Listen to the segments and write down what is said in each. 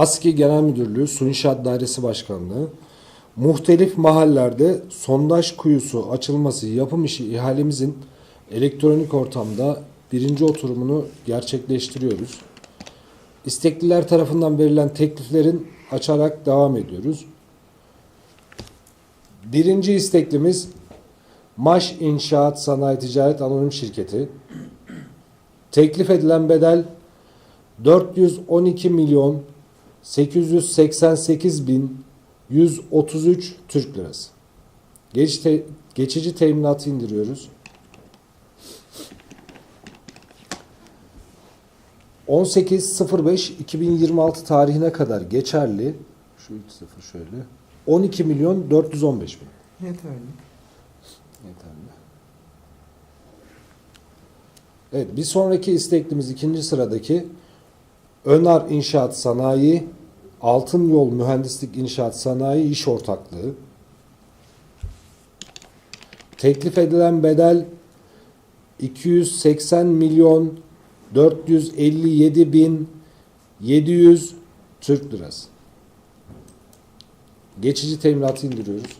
ASKİ Genel Müdürlüğü Su İnşaat Dairesi Başkanlığı muhtelif mahallelerde sondaj kuyusu açılması yapım işi ihalemizin elektronik ortamda birinci oturumunu gerçekleştiriyoruz. İstekliler tarafından verilen tekliflerin açarak devam ediyoruz. Birinci isteklimiz Maş İnşaat Sanayi Ticaret Anonim Şirketi. Teklif edilen bedel 412 milyon 888 bin 133 Türk lirası. Geç te- geçici teminatı indiriyoruz. 18.05.2026 tarihine kadar geçerli. Şu ilk sıfır şöyle. 12 milyon 415 bin. Yeterli. Yeterli. Evet, bir sonraki isteklimiz ikinci sıradaki Önar İnşaat Sanayi, Altın Yol Mühendislik İnşaat Sanayi İş Ortaklığı. Teklif edilen bedel 280 milyon 457 bin 700 Türk lirası. Geçici teminatı indiriyoruz.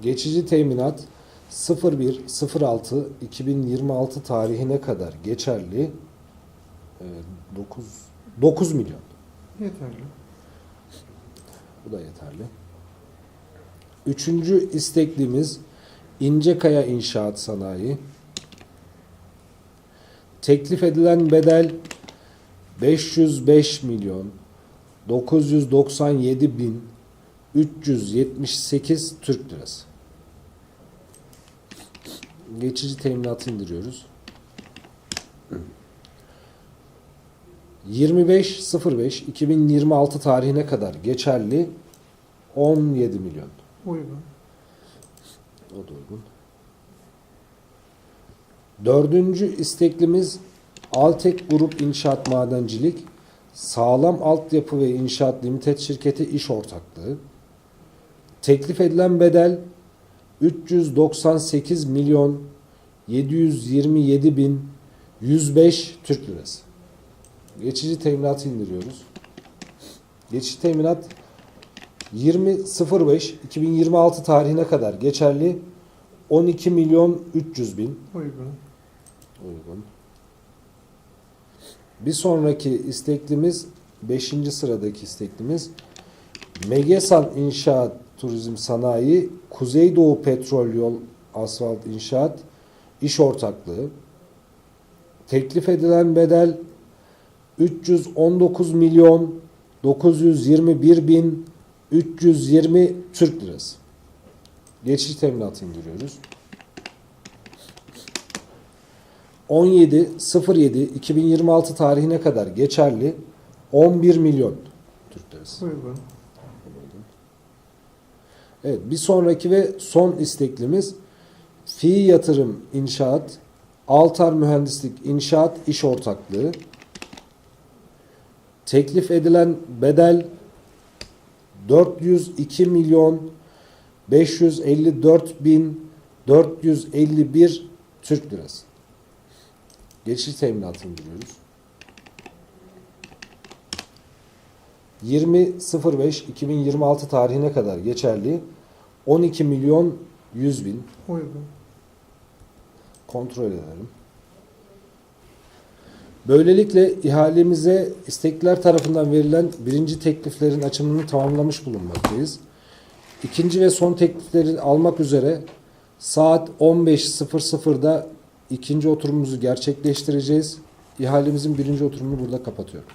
Geçici teminat 01.06.2026 tarihine kadar geçerli. 9 9 milyon. Yeterli. Bu da yeterli. Üçüncü isteklimiz İncekaya İnşaat Sanayi. Teklif edilen bedel 505 milyon 997 bin 378 Türk lirası. Geçici teminatı indiriyoruz. 25.05.2026 tarihine kadar geçerli 17 milyon. Uygun. O da uygun. Dördüncü isteklimiz Altek Grup İnşaat Madencilik Sağlam Altyapı ve İnşaat Limited Şirketi İş Ortaklığı. Teklif edilen bedel 398 milyon 727 bin 105 Türk lirası. Geçici teminatı indiriyoruz. Geçici teminat 20.05.2026 tarihine kadar geçerli 12 milyon 300 bin Uygun. uygun. Bir sonraki isteklimiz 5. sıradaki isteklimiz Megesan İnşaat Turizm Sanayi Kuzeydoğu Petrol Yol Asfalt İnşaat İş Ortaklığı Teklif edilen bedel 319 milyon 921 bin 320 Türk lirası. Geçici teminatı indiriyoruz. 17.07.2026 tarihine kadar geçerli 11 milyon Türk lirası. Evet, bir sonraki ve son isteklimiz Fi Yatırım İnşaat, Altar Mühendislik İnşaat İş Ortaklığı. Teklif edilen bedel 402 milyon 554 bin 451 Türk lirası. Geçici teminatı indiriyoruz. 20.05.2026 tarihine kadar geçerli 12 milyon 100 bin Uygun. kontrol edelim. Böylelikle ihalemize istekler tarafından verilen birinci tekliflerin açımını tamamlamış bulunmaktayız. İkinci ve son teklifleri almak üzere saat 15.00'da ikinci oturumumuzu gerçekleştireceğiz. İhalemizin birinci oturumunu burada kapatıyorum.